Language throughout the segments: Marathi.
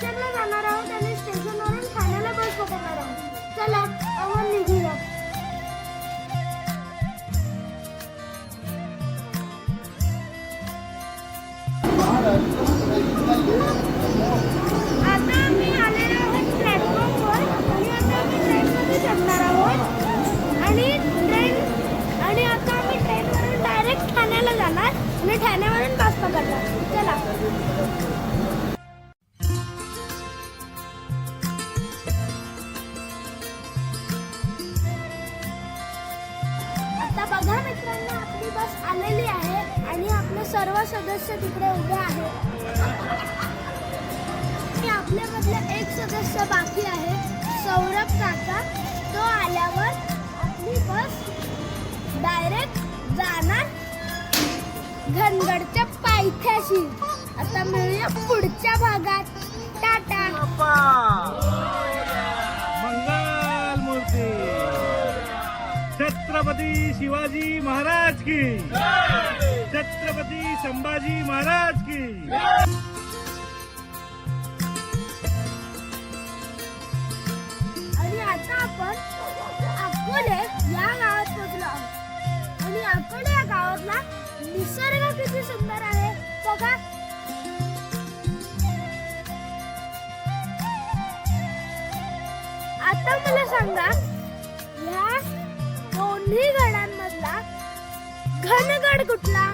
स्टेशनला जाणार आहोत आणि स्टेशनवरून ठाण्याला बस पकडणार आहोत चला आपण निघूया डायरेक्ट जाणार घनगडच्या पायथ्याशी. आता मिळूया पुढच्या भागात. टाटा. मंगल मूर्ती. छत्रपती शिवाजी महाराज की. छत्रपती संभाजी महाराज की. आणि आता आपण अकोले या गावात निसर्ग किती सुंदर आहे बघा आता मला सांगा या दोन्ही गडांमधला घनगड कुठला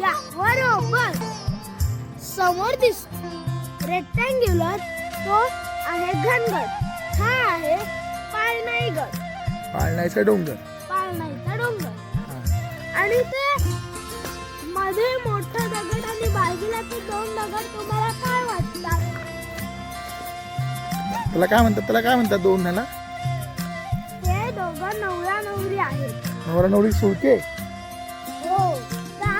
या बरोबर समोर दिसतो रेक्टँग्युलर तो आहे घनगड हा आहे पाळनाईगड पाळण्याचा डोंगर पाळनाईचा डोंगर. आणि ते ते दोन तुम्हाला काय वाटतात त्याला काय म्हणतात? त्याला काय म्हणतात दोन ह्याला? ते दोघं नवरा नवरी आहेत. नवरा नवरी सुळके हो. का?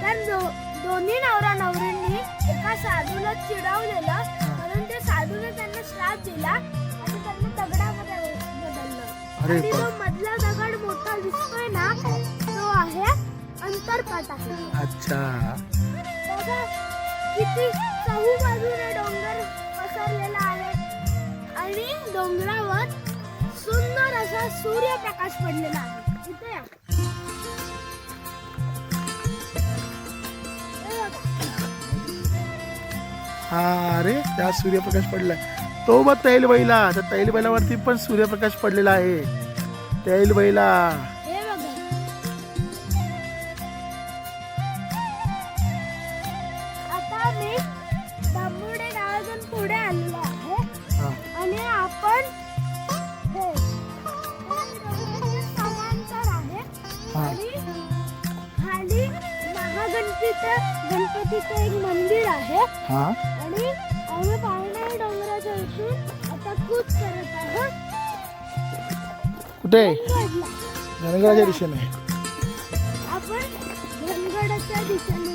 त्या दो- दोन्ही नवरा नवरींनी एका साधूला चिडवलेलं म्हणून ते साधूने त्यांना श्राप दिला आणि त्यांना दगडामध्ये बदललं. अरे आणि बाप. मधला दगड मोठा दिसतोय ना तो आहे अंतरपाट अच्छा. बघा किती चहू बाजूने डोंगर पसरलेला आहे. आणि डोंगरावर सुंदर असा सूर्यप्रकाश पडलेला आहे. इथे या. हा अरे त्या सूर्यप्रकाश पडलाय. तो बघ तैल बैला त्या तैल बैलावरती पण सूर्यप्रकाश पडलेला आहे. तैल पुढे आलेलो आहे. हा. आणि आपण हे समांतर आहे. आणि खाली गणपतीचं एक मंदिर आहे. हा. आणि आम्ही डोंगराच्या इथून आता कूच करत आहोत. कुठे? धनगराच्या दिशेने. आपण धनगडाच्या दिशेने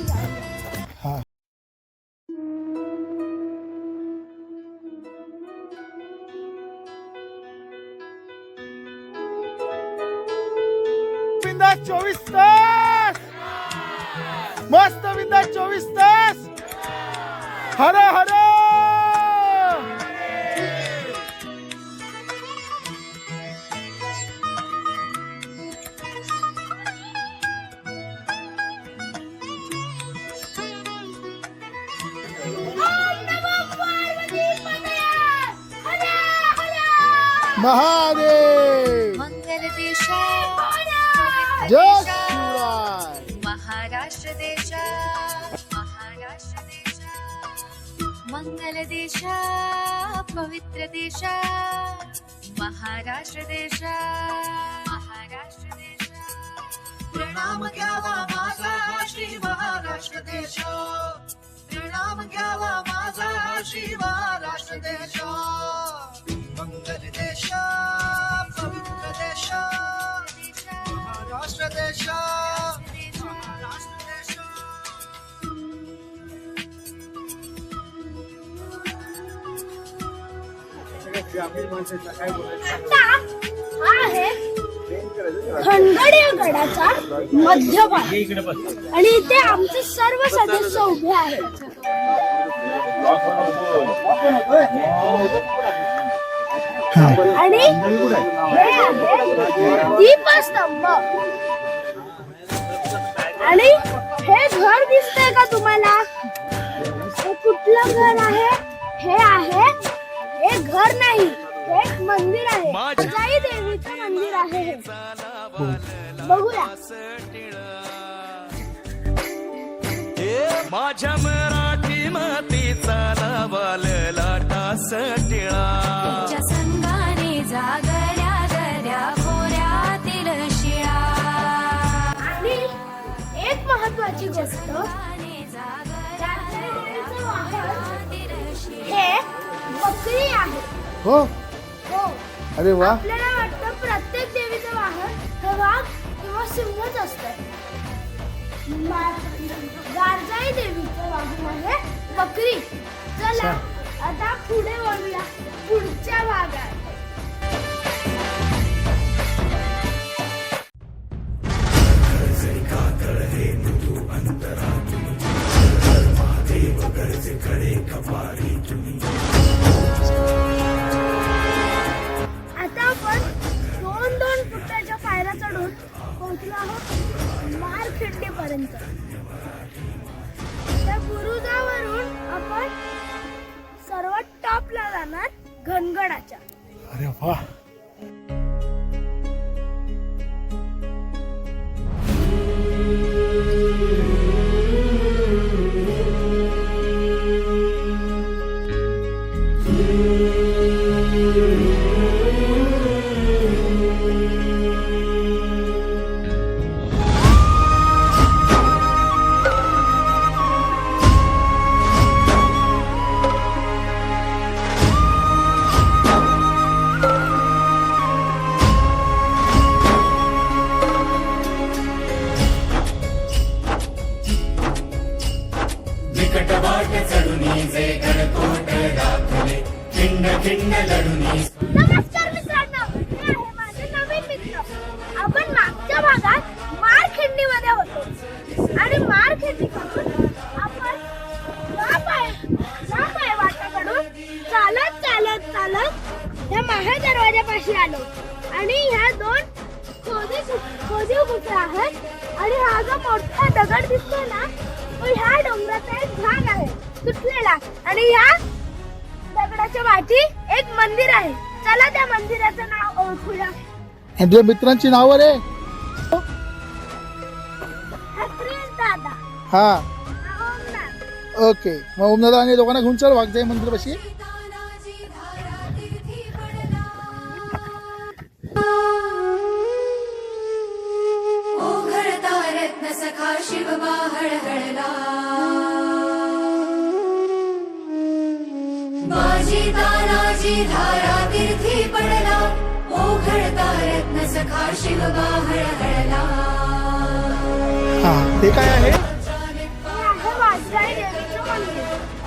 ગોવિંદાસ ચોવીસ તાસ મસ્ત વિંદાસ ચોવીસ તાસ હરે હરે Mahade! जय शिवराय महाराष्ट्र देशा महाराष्ट्र देशा मंगल देशा पवित्र देशा महाराष्ट्र देशा महाराष्ट्र देशा प्रणाम घ्यावा माझा श्री महाराष्ट्र देश प्रणाम घ्यावा माझा श्री महाराष्ट्र देश देश महाराष्ट्र गडाचा मध्यभाग. आणि इथे आमचे सर्व सदस्य उभे आहेत. आणि हे आहे दीपस्तंभ. आणि हे घर दिसतंय का तुम्हाला? हे कुठलं घर आहे? हे आहे हे घर नाही हे एक मंदिर आहे. जाई देवीचं मंदिर आहे हे. बघूया. माझ्या मराठी मातीचा लावाल लाटा सटिळा तुझ्या संगाने एक महत्वाची गोष्ट. हे बकरी आहे. हो? हो. अरे वा. आपल्याला वाटतं प्रत्येक देवीचं वाहन हे वाघ किंवा सिंहच असतं. गारजाई देवीचं वाहन आहे बकरी. चला आता पुढे वळूया. पुढच्या भागात आता आणि तुझ्या मित्रांची नावं रे हा. ओके मग ओमदादा आणि लोकांना घेऊन चल वाघजाई मंदिर पाशी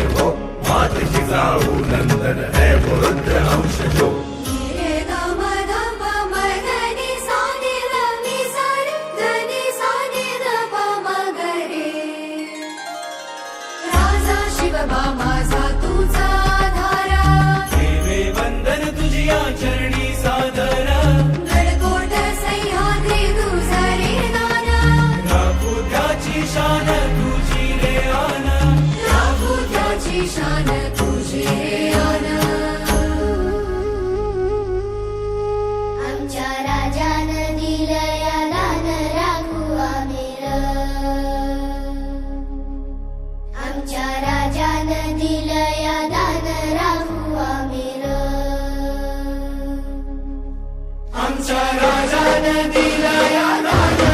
आरामात जा आमच्या राजानं दिला या राजा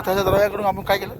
माथ्याच्या दरवाजाकडून आपण काय केलं?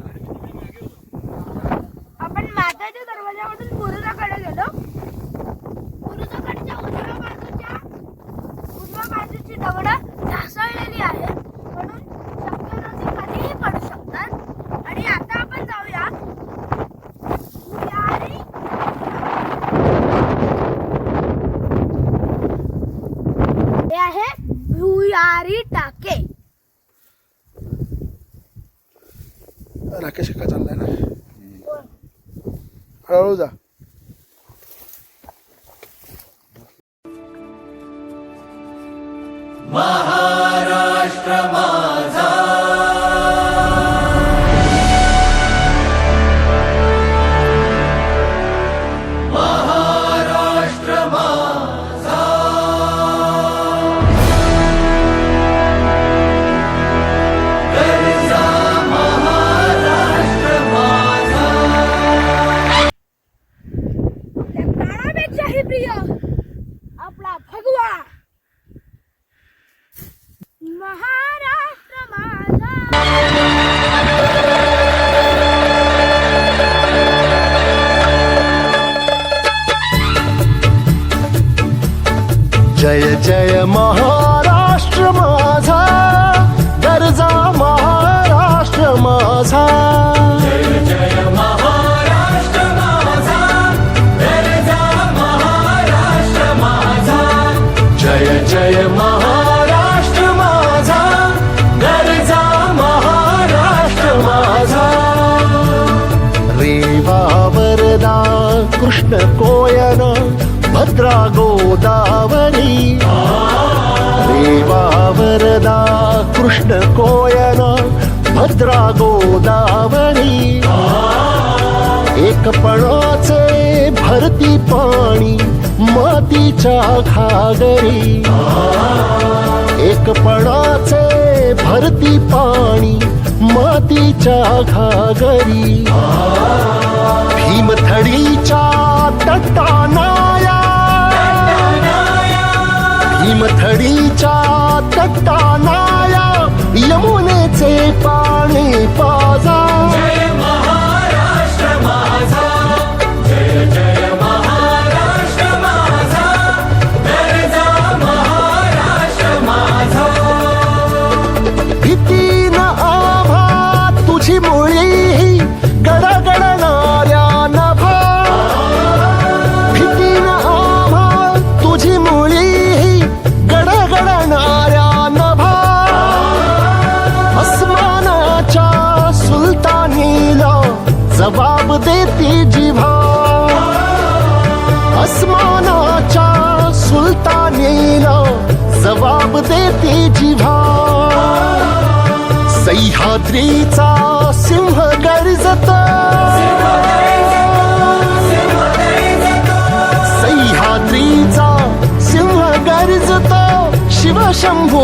जय जय महाराष्ट्र माझा गरजा महाराष्ट्र माझा. जय जय महाराष्ट्र माझा गरजा महाराष्ट्र माझा. रेवा वरदा कृष्ण कोयना भद्रा गोदावरी रेवा वरदा कृष्ण कोयना भद्रा गोदावरी एकपणाचे भरती पाणी मातीच्या घागरी एकपणाचे भरती पाणी मातीच्या घागरी भीमथडीच्या तट्टानाया हिमथडीच्या तट्टानाया यमुनेचे पाणी पा येते जिव्हा. सह्याद्रीचा सिंह गर्जत सह्याद्रीचा सिंह गर्जत शिवशंभू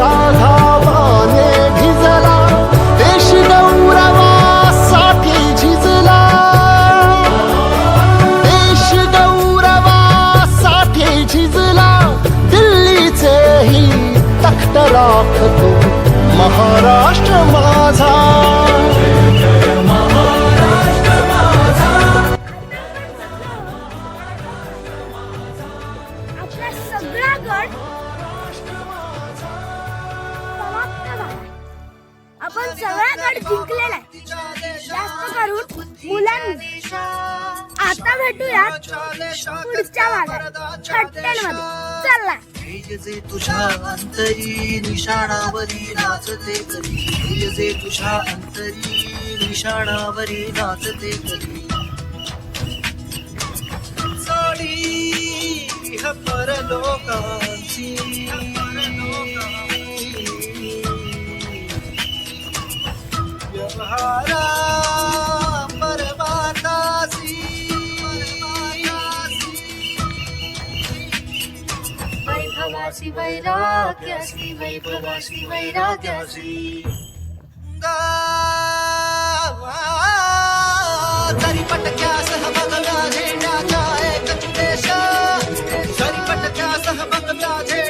निढळाच्या घावाने भिजला देश गौरवासाठी झिजला. देश गौरवासाठी झिजला दिल्लीचेही तख्त राखतो. महाराष्ट्र माझा सगळा गड जिंकलेला आहे. जास्त करून मुलांनी. आता भेटूया पुढच्या भागात छट्टेल चला. जे तुझ्या अंतरी निशाणावरी नाचते कधी. जे तुझ्या अंतरी निशाणावरी नाचते कधी. साडी परलोकांची व्यवहारा परमातासी वैभवासी वैराग्यासी वैभवासी वैराग्यासी। जरी पटक्यासह बघव्या झेंड्याच्या एक देश जरी पटक्यासह बघव्या झेंड्याच्या